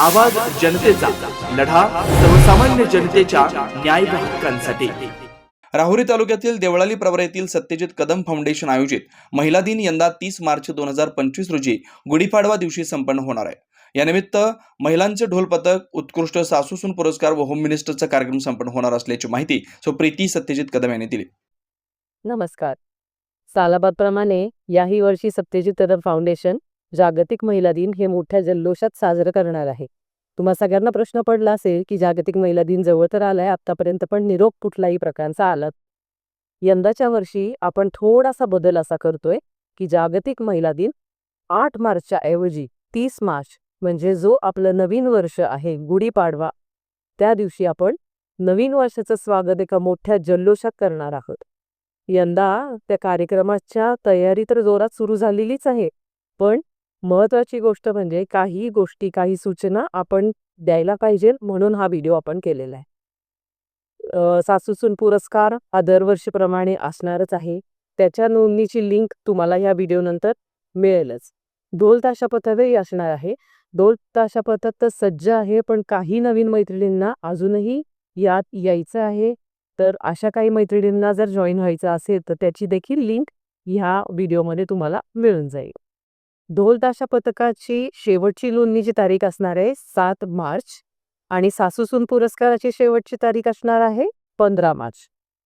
आवाज जनतेचा लढा सर्वसामान्य जनतेच्या न्याय हक्कांसाठी. राहुरी तालुक्यातील देवळाली प्रवरा येथील सत्यजित कदम फाउंडेशन आयोजित महिला दिन यंदा तीस मार्च दोन हजार पंचवीस रोजी गुढीपाडवा दिवशी संपन्न होणार आहे. यानिमित्त महिलांचे ढोल पथक उत्कृष्ट सासूसून पुरस्कार व होम मिनिस्टरचा कार्यक्रम संपन्न होणार असल्याची माहिती सो प्रीती सत्यजित कदम यांनी दिली. नमस्कार. सालाबादप्रमाणे याही वर्षी सत्यजित कदम फाउंडेशन जागतिक महिला दिन हे मोठ्या जल्लोषात साजरं करणार आहे. तुम्हा सगळ्यांना प्रश्न पडला असेल की जागतिक महिला दिन जवळ तर आलाय आतापर्यंत पण निरोप कुठलाही प्रकारचा आला यंदाच्या वर्षी आपण थोडासा बदल असा करतोय की जागतिक महिला दिन आठ मार्चच्या ऐवजी तीस मार्च म्हणजे जो आपलं नवीन वर्ष आहे गुढीपाडवा त्या दिवशी आपण नवीन वर्षाचं स्वागत एका मोठ्या जल्लोषात करणार आहोत. यंदा त्या कार्यक्रमाच्या तयारी तर जोरात सुरू झालेलीच आहे पण महत्वाची गोष्ट म्हणजे काही गोष्टी काही सूचना आपण द्यायला पाहिजे म्हणून हा व्हिडिओ आपण केलेला आहे. सासूसून पुरस्कार हा दरवर्षीप्रमाणे असणारच आहे. त्याच्या नोंदणीची लिंक तुम्हाला या व्हिडिओनंतर मिळेलच. ढोल ताशा पथकही असणार आहे. ढोल ताशा पथक तर सज्ज आहे पण काही नवीन मैत्रिणींना अजूनही यात यायचं आहे. तर अशा काही मैत्रिणींना जर जॉईन व्हायचं असेल तर त्याची देखील लिंक ह्या व्हिडिओमध्ये तुम्हाला मिळून जाईल. ढोल ताशा पथकाची शेवटची नोंदणीची तारीख असणार आहे सात मार्च आणि सासूसून पुरस्काराची शेवटची तारीख असणार आहे पंधरा मार्च.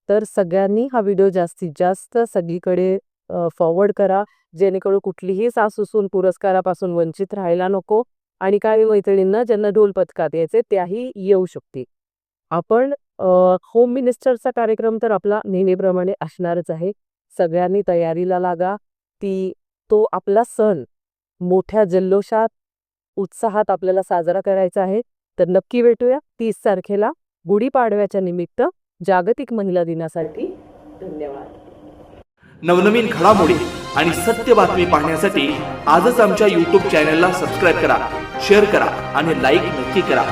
तर सगळ्यांनी हा व्हिडिओ जास्तीत जास्त सगळीकडे फॉरवर्ड करा जेणेकरून कुठलीही सासूसून पुरस्कारापासून वंचित राहायला नको आणि काही मैत्रिणींना ज्यांना ढोल पथकात यायचे त्याही येऊ शकतील. आपण होम मिनिस्टरचा कार्यक्रम तर आपला नेहमीप्रमाणे असणारच आहे. सगळ्यांनी तयारीला लागा ती तो आपला सण मोठ्या जल्लोषात उत्साहात आपल्याला साजरा करायचा आहे. तर नक्की भेटूया तीस तारखेला गुढीपाडव्याच्या निमित्त जागतिक महिला दिनासाठी. धन्यवाद. नवनवीन घडामोडी आणि सत्य बातमी पाहण्यासाठी आजच आमच्या यूट्यूब चॅनलला सबस्क्राईब करा शेअर करा आणि लाईक नक्की करा.